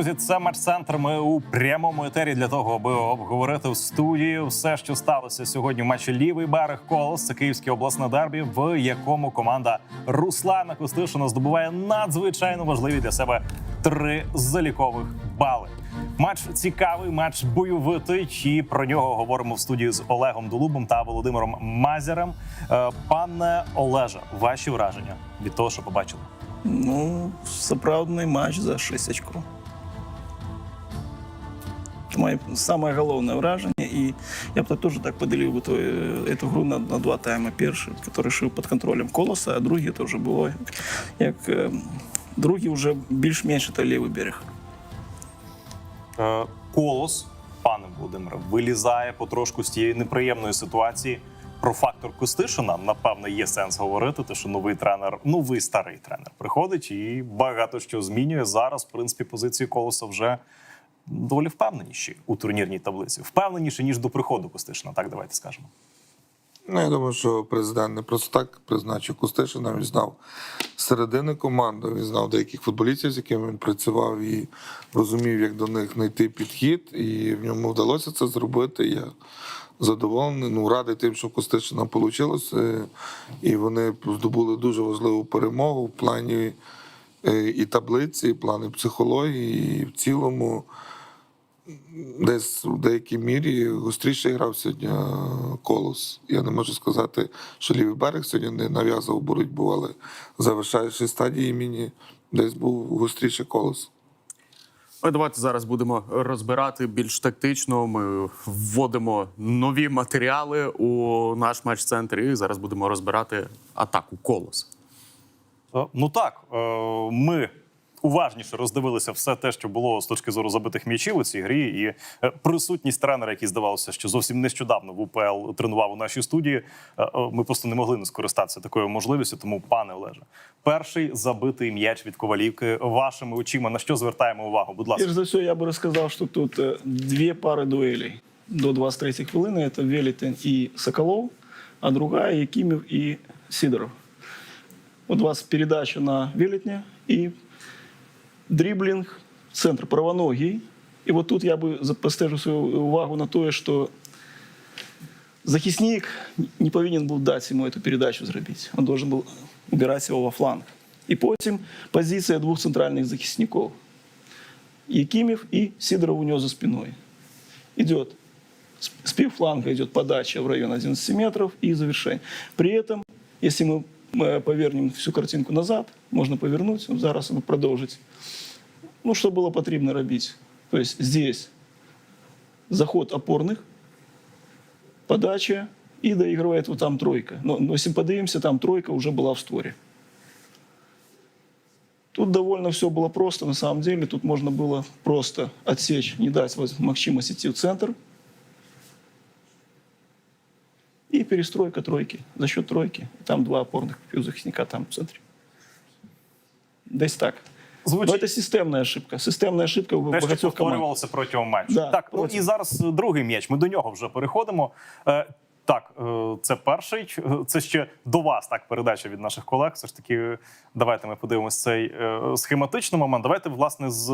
Друзі, це матч центр. Ми у прямому етері для того, аби обговорити в студії все, що сталося сьогодні в матчі Лівий берег Колос. Це київське обласне дербі, в якому команда Руслана Костишина здобуває надзвичайно важливі для себе три залікових бали. Матч цікавий, матч бойовитий. І про нього говоримо в студії з Олегом Долубом та Володимиром Мазярем. Е, Пане Олеже, ваші враження від того, що побачили? Ну, сапраўдны матч за 6 очков Это мое самое головное вражение. И я бы тоже так поделил бы то- эту гру на, на два тайма. Перший, который шив под контролем Колоса, а другий тоже було як е, другий вже більш-менш це лівий берег. Е, Колос, пане Володимире, вилізає потрошку з тієї неприємної ситуації. Про фактор Костишина, напевно, є сенс говорити, тому що новий тренер, новий старий тренер приходить і багато що змінює. Зараз, в принципі, позиції колоса вже доволі впевненіші у турнірній таблиці. Впевненіші, ніж до приходу Костишина. Так, давайте скажемо. Ну, я думаю, що президент не просто так призначив Костишина. Він знав середини команди, він знав деяких футболістів, з якими він працював, і розумів, як до них знайти підхід. І в ньому вдалося це зробити. Я задоволений. Ну, радий тим, що Костишина вийшло. І вони здобули дуже важливу перемогу в плані е, і таблиці, і плані психології, і в цілому десь в деякій мірі гостріше грав сьогодні е, колос. Я не можу сказати, що лівий берег сьогодні не нав'язував боротьбу, але завершаючи стадії мені десь був гостріше колос. Ой, Давайте зараз будемо розбирати більш тактично. Ми вводимо нові матеріали у наш матч-центр і зараз будемо розбирати атаку колос. Е, Ну так, е, ми уважніше роздивилися все те, що було з точки зору забитих м'ячів у цій грі. І е, присутність тренера, який здавалося, що зовсім нещодавно в УПЛ тренував у нашій студії. е, е, Ми просто не могли не скористатися такою можливістю. Тому, пане Олеже, перший забитий м'яч від ковалівки вашими очима. На що звертаємо увагу? Будь ласка. Перш за все, я би розказав, що тут дві пари дуелей до 23 хвилини. Це Велітин і Соколов, а друга Якимів і Сидоров. От у вас передача на Велітня і дриблінг, центр правоногий. І от тут я би за- постежу свою увагу на те, що захисник не повинен був дати йому цю передачу зробити. Він должен був убирати його во фланг. І потім позиція двох центральних захисників. Якимев и Сидоров у него за спиной. Идет с с півфланга идет подача в район 11 метров и завершение. При этом, если мы э, повернем всю картинку назад, можно повернуть, ну, зараз ну, продолжить. Ну, что было потрібно робить? То есть здесь заход опорных, подача и доигрывает вот там тройка. Но, но если подивимся, там тройка уже была в сторе. Тут довольно все было просто, на самом деле. Тут можно было просто отсечь, не дать воз- Максиму идти в центр. И перестройка тройки. За счет тройки. Там два опорных півзахисника там в центре. Десь так. Звучить- Но это системная ошибка. Системная ошибка що багатьох команд. повторювалося протягом матчу. Да, так, ну і зараз другий м'яч. Ми до нього вже переходимо. Так, е, це перший. Е, Це ще до вас так передача від наших колег. Все ж таки, давайте ми подивимося цей е, схематичний момент. Давайте, власне, з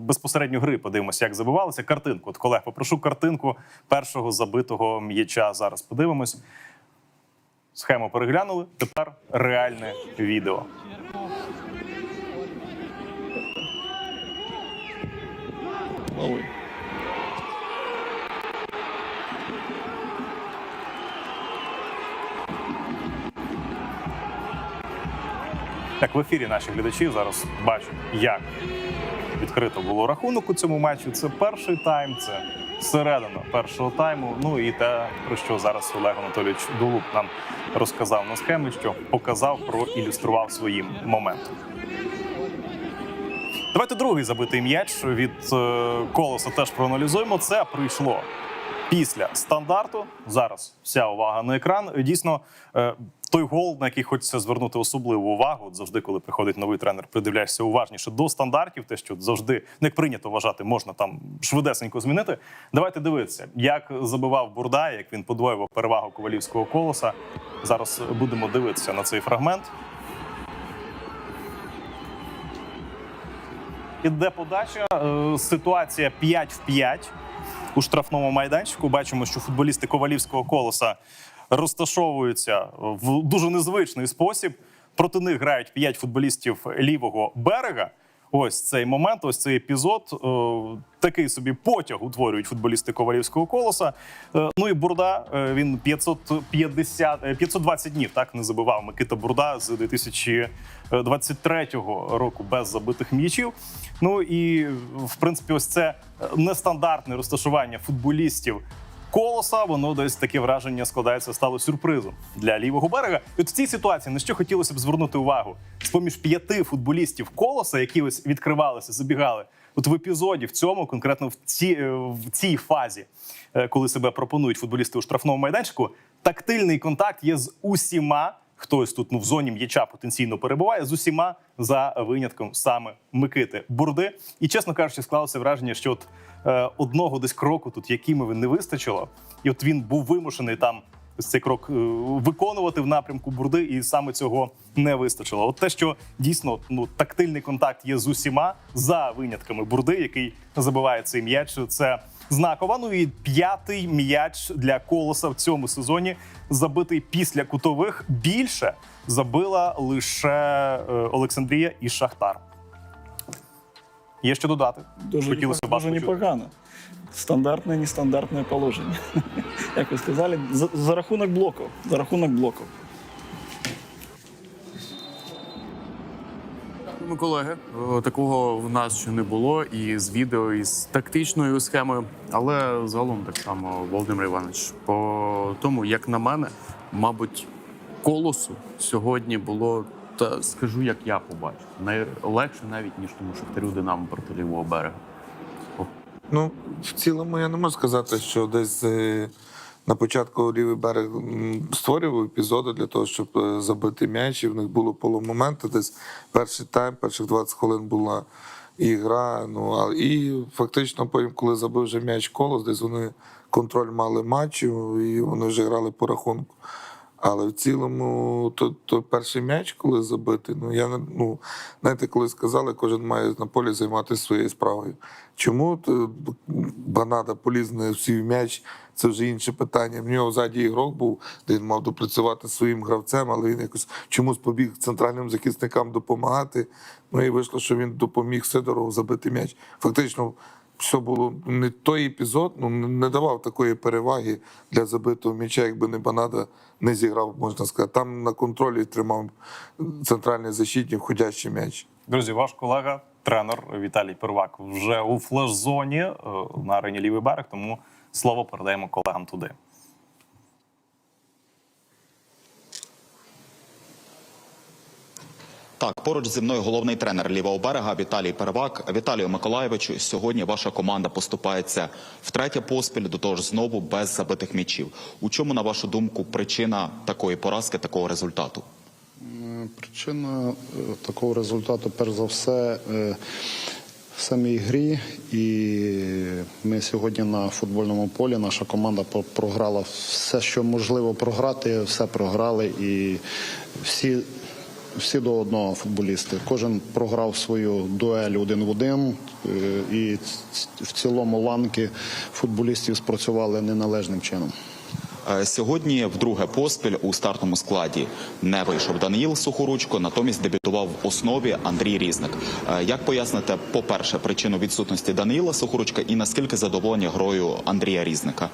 безпосередньо гри подивимося, як забивалися. Картинку. От колег, попрошу картинку першого забитого м'яча. Зараз подивимось. Схему переглянули. Тепер реальне відео. Ой. Так, в ефірі наші глядачі зараз бачать, як відкрито було рахунок у цьому матчі. Це перший тайм, це середина першого тайму. Ну і те, про що зараз Олег Анатолійович Дулуб нам розказав на схемі, що показав, проілюстрував своїм моментом. Давайте другий забитий м'яч від е, колоса теж проаналізуємо. Це прийшло після стандарту. Зараз вся увага на екран. Дійсно, е, той гол, на який хочеться звернути особливу увагу, от завжди, коли приходить новий тренер, придивляєшся уважніше до стандартів, те, що завжди ну, як прийнято вважати, можна там швидесенько змінити. Давайте дивитися, як забивав Бурда, як він подвоював перевагу ковалівського колоса. Зараз будемо дивитися на цей фрагмент. Іде подача. е, Ситуація 5 в 5 у штрафному майданчику. Бачимо, що футболісти ковалівського колоса розташовуються в дуже незвичний спосіб. Проти них грають 5 футболістів лівого берега. Ось цей момент, ось цей епізод. е, Такий собі потяг утворюють футболісти ковалівського колоса. Е, Ну і Бурда е, він 550, е, 520 днів так не забивав Микита Бурда з 2023 року без забитих м'ячів. Ну і в принципі, ось це нестандартне розташування футболістів колоса, воно десь таке враження складається, стало сюрпризом для лівого берега. І от в цій ситуації на що хотілося б звернути увагу з поміж п'яти футболістів колоса, які ось відкривалися, забігали. От в епізоді в цьому, конкретно в цій, е, в цій фазі, е, коли себе пропонують футболісти у штрафному майданчику, тактильний контакт є з усіма. Хтось тут ну в зоні м'яча потенційно перебуває з усіма за винятком саме Микити Бурди. І чесно кажучи, склалося враження, що от е, одного десь кроку тут Якимові не вистачило, і от він був вимушений там цей крок е, виконувати в напрямку Бурди, і саме цього не вистачило. От те, що дійсно ну тактильний контакт є з усіма за винятками Бурди, який забиває цей м'яч. Це знакова. Ну і п'ятий м'яч для колоса в цьому сезоні забитий після кутових. Більше забила лише е, Олександрія і Шахтар. Є що додати. Дуже, Хотілося б непо- вас дуже непогано. Стандартне, нестандартне положення. Як ви сказали, за, за рахунок блоків. За рахунок блоків. Ну, колеги, е, такого в нас ще не було і з відео, і з тактичною схемою. Але загалом так само, Володимир Іванович, по тому, як на мене, мабуть, колосу сьогодні було, та скажу, як я побачив, найлегше навіть ніж тому Шахтарю Динамо проти лівого берега. Ну, в цілому я не можу сказати, що десь е, на початку лівий берег створював епізоди для того, щоб е, забити м'яч, і в них було полумоменти. Десь перший тайм, перших 20 хвилин була і гра. Ну, а, і фактично, потім, коли забив вже м'яч колос, десь вони контроль мали матчу, і вони вже грали по рахунку. Але в цілому, то, то перший м'яч, коли забити, ну я ну знаєте, коли сказали, кожен має на полі займатися своєю справою. Чому то Банада поліз не всі в м'яч? Це вже інше питання. В нього ззаді ігрок був, де він мав допрацювати своїм гравцем, але він якось чомусь побіг центральним захисникам допомагати. Ну і вийшло, що він допоміг Сидорову забити м'яч. Фактично, все було не той епізод, ну не давав такої переваги для забитого м'яча, якби не Банада не зіграв, можна сказати. Там на контролі тримав центральний защитник ходячий м'яч. Друзі, ваш колега, тренер Віталій Первак, вже у флеш-зоні е, на арені Лівий берег, тому слово передаємо колегам туди. Так, поруч зі мною головний тренер лівого берега Віталій Первак. Віталію Миколаєвичу, сьогодні ваша команда поступається втретє поспіль, до того ж знову без забитих м'ячів. У чому, на вашу думку, причина такої поразки, такого результату? Е, Причина е, такого результату, перш за все, е, в самій грі. І ми сьогодні на футбольному полі. Наша команда програла все, що можливо програти, все програли. І всі, всі до одного футболісти. Кожен програв свою дуель один в один. е, І в цілому ланки футболістів спрацювали неналежним чином. Е, Сьогодні вдруге поспіль у стартовому складі не вийшов Даниїл Сухоручко, натомість дебютував в основі Андрій Різник. Е, Як поясните, по-перше, причину відсутності Даниїла Сухоручка і наскільки задоволені грою Андрія Різника?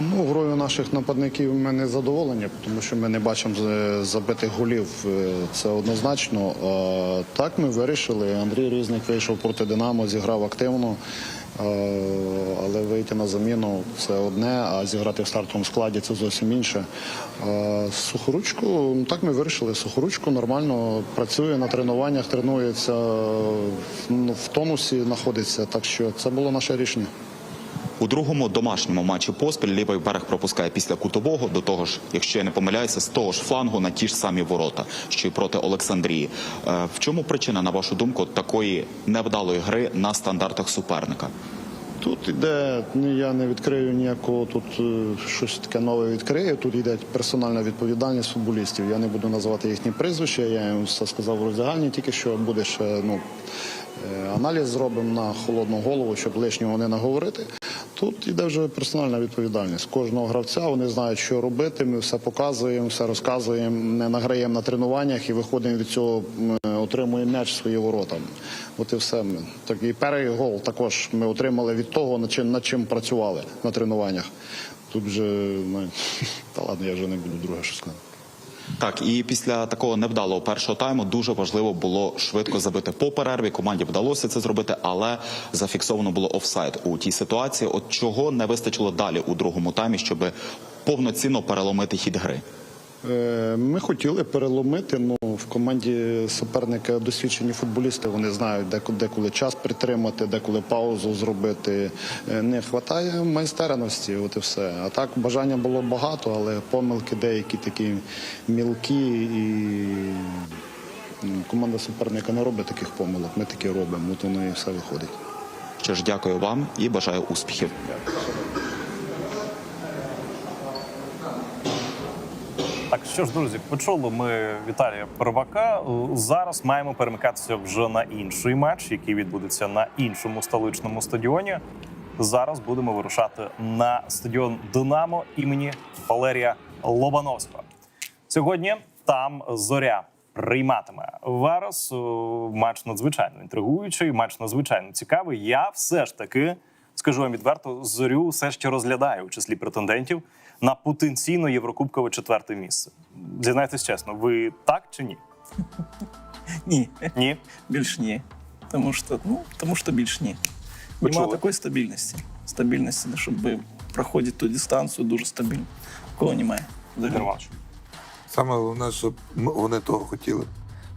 Ну, грою наших нападників ми не задоволені, тому що ми не бачимо забитих голів. Е, Це однозначно. Так ми вирішили. Андрій Різник вийшов проти Динамо, зіграв активно. Але вийти на заміну це одне, а зіграти в стартовому складі це зовсім інше. Сухоручку, ну, так ми вирішили. Сухоручку нормально працює на тренуваннях, тренується ну, в тонусі, знаходиться. Так що це було наше рішення. У другому домашньому матчі поспіль лівий берег пропускає після кутового. До того ж, якщо я не помиляюся, з того ж флангу на ті ж самі ворота, що й проти Олександрії. Е, В чому причина, на вашу думку, такої невдалої гри на стандартах суперника? Тут іде, ні, я не відкрию ніякого тут е, щось таке нове відкрию. Тут йде персональна відповідальність футболістів. Я не буду називати їхні прізвища. Я їм все сказав в роздягальні, тільки що буде ще ну. Е, Аналіз зробимо на холодну голову, щоб лишнього не наговорити. Тут йде вже персональна відповідальність кожного гравця. Вони знають, що робити. Ми все показуємо, все розказуємо, не награємо на тренуваннях і виходимо від цього, отримуємо м'яч свої ворота. От і все. Ми- Так і перший гол також ми отримали від того, над чим, над чим працювали на тренуваннях. Тут вже ну, та ладно, я вже не буду друге що сказати. Так, і після такого невдалого першого тайму дуже важливо було швидко забити по перерві. Команді вдалося це зробити, але зафіксовано було офсайд у тій ситуації. От чого не вистачило далі у другому таймі, щоб повноцінно переломити хід гри. Е, Ми хотіли переломити. Ну в команді суперника досвідчені футболісти. Вони знають, де деколи час притримати, деколи паузу зробити. Е, Не вистачає майстерності. От і все. А так бажання було багато, але помилки деякі такі мілкі і. Команда суперника не робить таких помилок. Ми такі робимо. От воно і все виходить. Що ж, дякую вам і бажаю успіхів. Так, що ж, друзі, почули ми Віталія Первака. Зараз маємо перемикатися вже на інший матч, який відбудеться на іншому столичному стадіоні. Зараз будемо вирушати на стадіон Динамо імені Валерія Лобановського. Сьогодні там зоря прийматиме Верес. О, Матч надзвичайно інтригуючий, матч надзвичайно цікавий. Я все ж таки скажу вам відверто, зорю все ще розглядаю у числі претендентів на потенційно єврокубкове четверте місце. Зізнайтесь чесно, ви так чи ні? Ні, Ні? більш ні. Тому що, ну, тому що більш ні. Почули? Нема такої стабільності. Стабільності, щоб проходити ту дистанцію дуже стабільно. Кого немає. Володимир Саме головне, щоб вони того хотіли,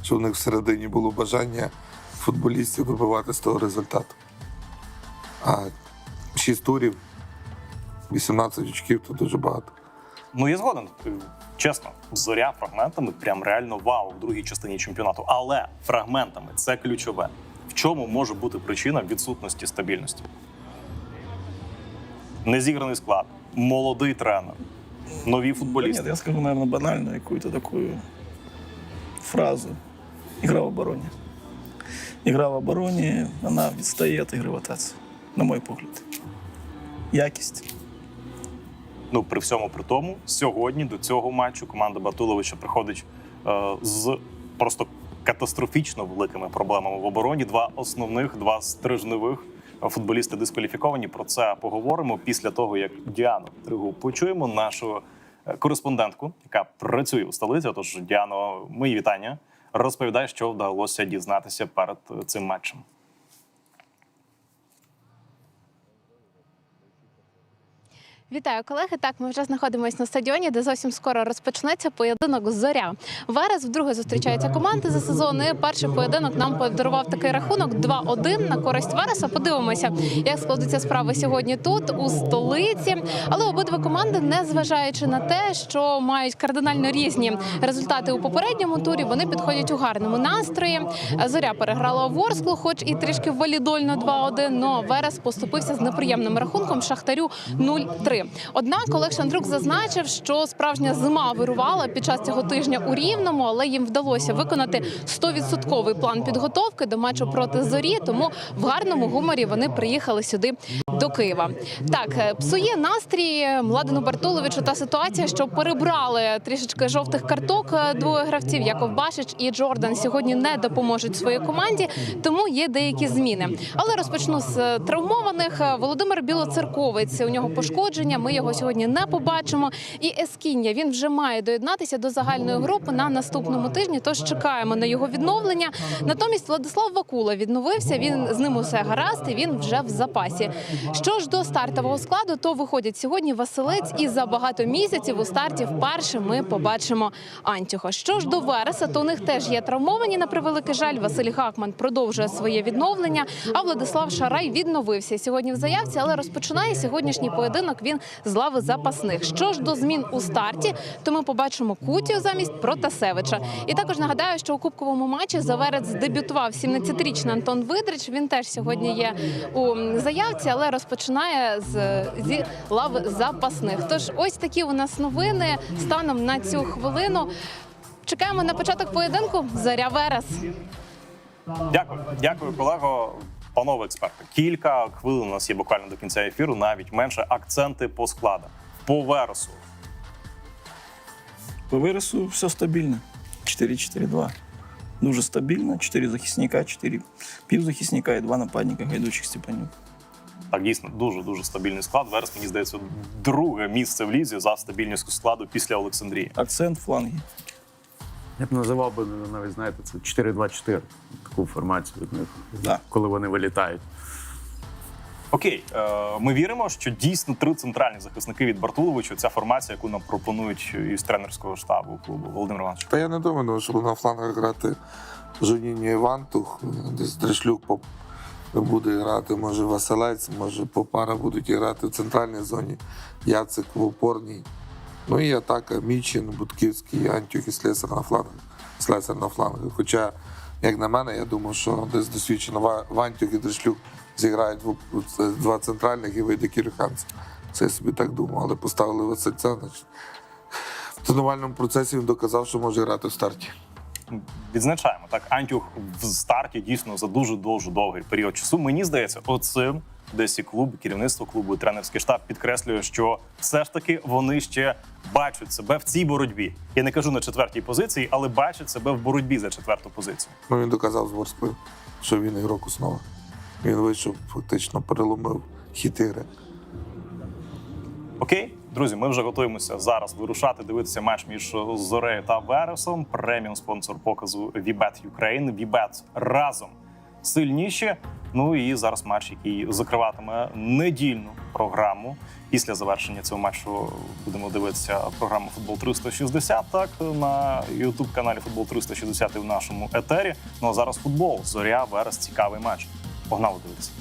щоб у них всередині було бажання футболістів добивати з того результату. А 6 турів, 18 очків то дуже багато. Ну я згоден. Чесно, зоря фрагментами прям реально вау в другій частині чемпіонату. Але фрагментами це ключове. В чому може бути причина відсутності стабільності? Незіграний склад, молодий тренер, нові футболісти. нет, я скажу, наверное, банальную какую-то такую фразу. Игра в обороне. Игра в обороне, она відстає от игры в атаці, на мой погляд. Якість. Ну, при всьому при тому, сьогодні до цього матчу команда Батуловича приходить е, з просто катастрофічно великими проблемами в обороні. Два основних, два стрижневих футболісти дискваліфіковані. Про це поговоримо після того, як Діану Тригу почуємо нашу е, кореспондентку, яка працює у столиці. Тож, Діано, мої вітання. Розповідай, що вдалося дізнатися перед е, цим матчем. Вітаю, колеги. Так, ми вже знаходимося на стадіоні, де зовсім скоро розпочнеться поєдинок зоря. Верес вдруге зустрічаються команди за сезон. І перший поєдинок нам подарував такий рахунок 2-1 на користь Вереса. Подивимося, як складуться справи сьогодні тут, у столиці. Але обидві команди, не зважаючи на те, що мають кардинально різні результати у попередньому турі, вони підходять у гарному настрої. Зоря переграла Ворсклу, хоч і трішки валідольно 2-1, но Верес поступився з неприємним рахунком Шахтарю 0-3. Однак Олег Шандрук зазначив, що справжня зима вирувала під час цього тижня у Рівному, але їм вдалося виконати 100% план підготовки до матчу проти зорі. Тому в гарному гуморі вони приїхали сюди до Києва. Так е, псує настрій Младену Бартуловичу та ситуація, що перебрали трішечки жовтих карток е, двоє гравців. Яков Башич і Джордан сьогодні не допоможуть своїй команді, тому є деякі зміни. Але розпочну з е, травмованих. Володимир Білоцерковець у нього пошкодження. Ми його сьогодні не побачимо. І Ескіння він вже має доєднатися до загальної групи на наступному тижні. Тож чекаємо на його відновлення. Натомість Владислав Вакула відновився. Він з ним усе гаразд. і Він вже в запасі. Що ж до стартового складу, то виходять сьогодні Василець, і за багато місяців у старті вперше ми побачимо Антюха. Що ж до Вереса, то у них теж є травмовані на превеликий жаль. Василь Гакман продовжує своє відновлення. А Владислав Шарай відновився сьогодні в заявці, але розпочинає сьогоднішній поєдинок він з лави запасних. Що ж до змін у старті, то ми побачимо Кутію замість Протасевича. І також нагадаю, що у кубковому матчі за Верець дебютував 17-річний Антон Видрич. Він теж сьогодні є у заявці, але розпочинає з зі лави запасних. Тож ось такі у нас новини станом на цю хвилину. Чекаємо на початок поєдинку. Зоря Верес. Дякую, дякую, колего. Панове експерти, кілька хвилин у нас є буквально до кінця ефіру, навіть менше акценти по складах. По вересу. По вирису все стабільно. 4-4-2. Дуже стабільно. 4 захисника, 4 півзахисника і 2 нападника гайдучих Степанюк. Так, дійсно, дуже дуже стабільний склад. Верес, мені здається, друге місце в лізі за стабільністю складу після Олександрії. Акцент фланги. Я б називав би навіть, знаєте, це 4-2-4, таку формацію від них, Да. коли вони вилітають. Окей, е, ми віримо, що дійсно три центральні захисники від Бартуловича ця формація, яку нам пропонують із тренерського штабу клубу Володимир Іванович. Та я не думаю, що на флангах грати Жоніньо Івантух, десь Дрешлюк буде грати, може Василець, може Попара будуть грати в центральній зоні, Яцик в опорній. Ну і атака Мічин, Будківський, Антюх і Слесар на флангах. Слесар на флангах. Хоча, як на мене, я думаю, що десь досвідчено Ва- Вантюх і Дрешлюк зіграють два центральних і вийде Кірюханцев. Це я собі так думав, але поставили Васильця, значить. В тренувальному процесі він доказав, що може грати в старті. Відзначаємо так. Антюх в старті дійсно за дуже дуже довгий період часу. Мені здається, оцим десь і клуб, керівництво клубу, і тренерський штаб підкреслює, що все ж таки вони ще бачать себе в цій боротьбі. Я не кажу на четвертій позиції, але бачать себе в боротьбі за четверту позицію. Ну, він доказав з Ворскли, що він ігрок основи. Він вийшов, фактично переломив хід ігри. Окей, друзі, ми вже готуємося зараз вирушати, дивитися матч між Зорею та Вересом. Преміум спонсор показу Вібет Ukraine. Вібет разом сильніші. Ну і зараз матч, який закриватиме недільну програму. Після завершення цього матчу будемо дивитися програму Футбол 360 так на youtube каналі Футбол 360 і в нашому етері. Ну а зараз футбол. Зоря Верес, цікавий матч. Погнали дивитися.